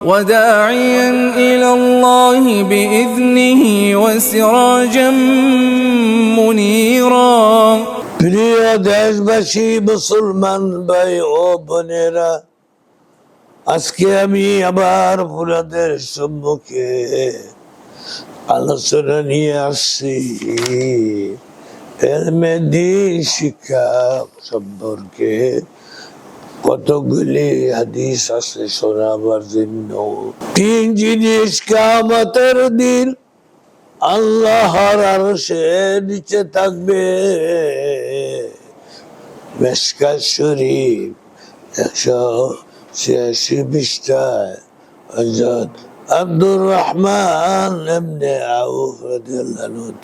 وداعيا إلى الله بإذنه وسراجا منيرا প্রিয় দেশবাসী মুসলমান ভাই ও বোনেরা আজকে আমি আবার আপনাদের সম্মুখে আলোচনা নিয়ে আসছি এলমে দিন শিক্ষা সম্পর্কে কতগুলি হাদিস আছে শোনাবার জন্য? তিন জিনিস কামতের দিন আল্লাহর আরশে নিচে থাকবে। মেশকা শরীফ একশো ছিয়াশি পৃষ্ঠায় হজরত আব্দুর রহমান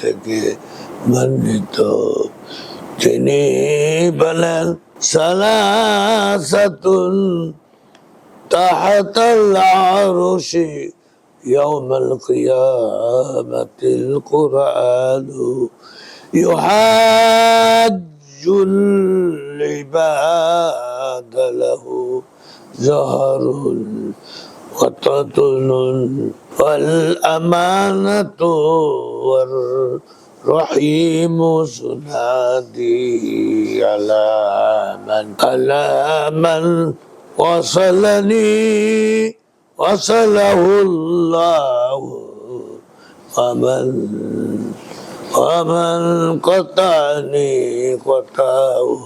থেকে বর্ণিত। তিনি বলেন ثلاثة تحت العرش يوم القيامة القرآن يحاج العباد له زهر وتطن والأمانة والرحمة والرحيم سنادي على من على من وصلني وصله الله. ومن ومن قطعني قطعه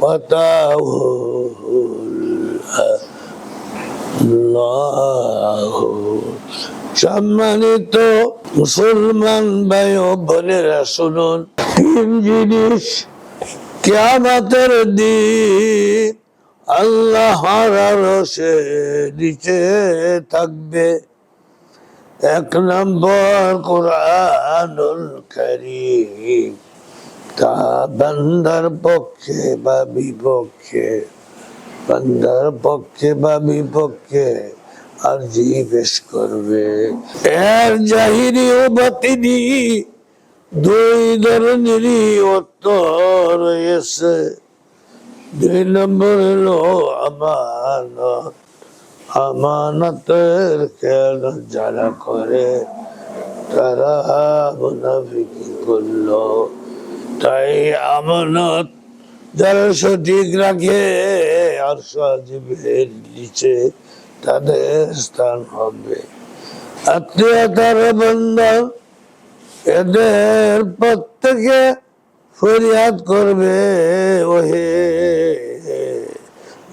قطعه الله. সম্মানিত মুসলমান ভাই ও বোনেরা, শুনুন। তিন জিনিস কেয়ামতের দিন আল্লাহর আরশে নিচে থাকবে। এক নম্বর কোরআনুল কারীম, তা বান্দার পক্ষে বা বিপক্ষে, বান্দার পক্ষে বা বিপক্ষে। আরজি পেশ করবে। এর জাহিরি ও বাতিনি, দুই ধরনেরই অর্থ রয়েছে। দুই নম্বর হলো আমানত। আমানতের কেন যারা করে, তারা মুনাফিকি করল। তাই আমানত যারা সঠিক রাখে, আর সজীবের নিচে তাদের স্থান হবে। আত্মীয়তার বন্ধন এদের প্রত্যেকে ফরিয়াদ করবে। ওহে,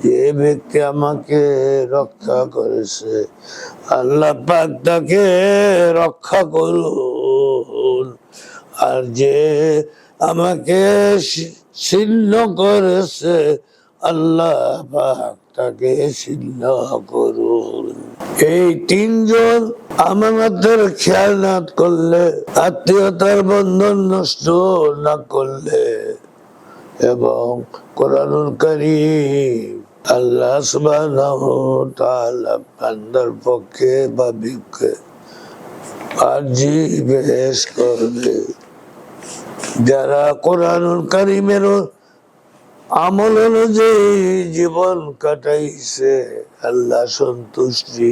যে ব্যক্তি আমাকে রক্ষা করেছে, আল্লাহ পাক তাকে রক্ষা করুন। আর যে আমাকে ছিন্ন করেছে আল্লাহ পাক তাকে ছিন্ন করুন। এই তিনজন আমানতের খেয়াল না করলে, আত্মীয়তার বন্ধন নষ্ট না করলে, এবং কোরআনুল করিম আল্লাহ বান্দার পক্ষে বা বিপক্ষে আরজি পেশ করবে। যারা কোরআনুল করিমের আমল অনুযায়ী জীবন কাটাইছে, আল্লাহ সন্তুষ্টি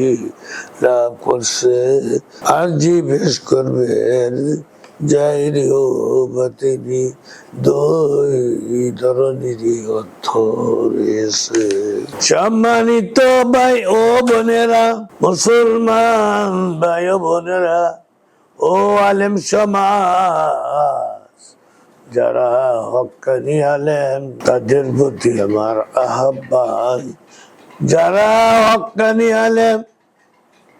লাভ করছে। করবেন দুই ধরনেরই অর্থ রয়েছে। সম্মানিত ভাই ও বোনেরা, মুসলমান ভাই ও বোনেরা, ও আলেম সমাজ যারা হকানি আলেম তাদের প্রতি আমার আহ্বান। যারা হকানি আলেম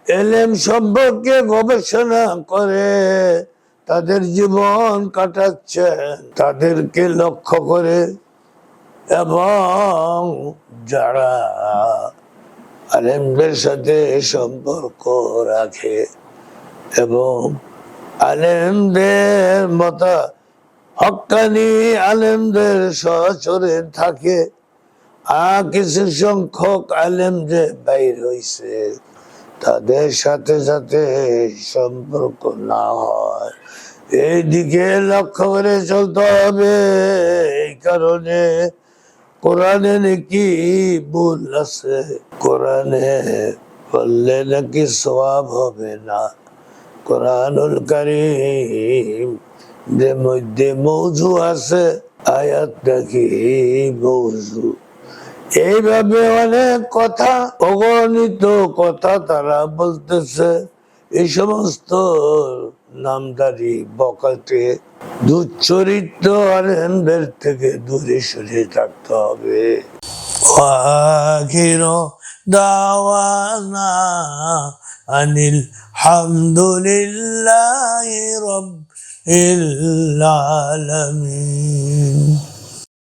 এলেম সম্পর্কে গবেষণা করে, তাদের জীবন কাটাচ্ছেন, তাদেরকে লক্ষ্য করে। এবং যারা আলেমদের সাথে সম্পর্ক রাখে, এবং আলেমদের মতো হকানি আলেমদের সহচরে থাকে। কিছু সংখ্যক আলেম যে বাইর হইছে, তাদের সাথে সাথে সম্পর্ক না হয়। এই দিকে লক্ষ্য করে চলতে হবে। এই কারণে কোরআনে নাকি ভুল আছে। কোরআনে পড়লে নাকি সওয়াব হবে না। কোরআনুল কারীম যে মধ্যে মৌজু আছে, আয়াত নাকি এই মৌজু। এইভাবে অনেক কথা, অগণিত কথা তারা বলতেছে। এই সমস্ত নামদারি বকাতে দুচরিত্র আরেন বের থেকে দূরে সরে থাকতে হবে। আখির দাওয়ানা আনিল হামদুলিল্লাহ রব العالمين.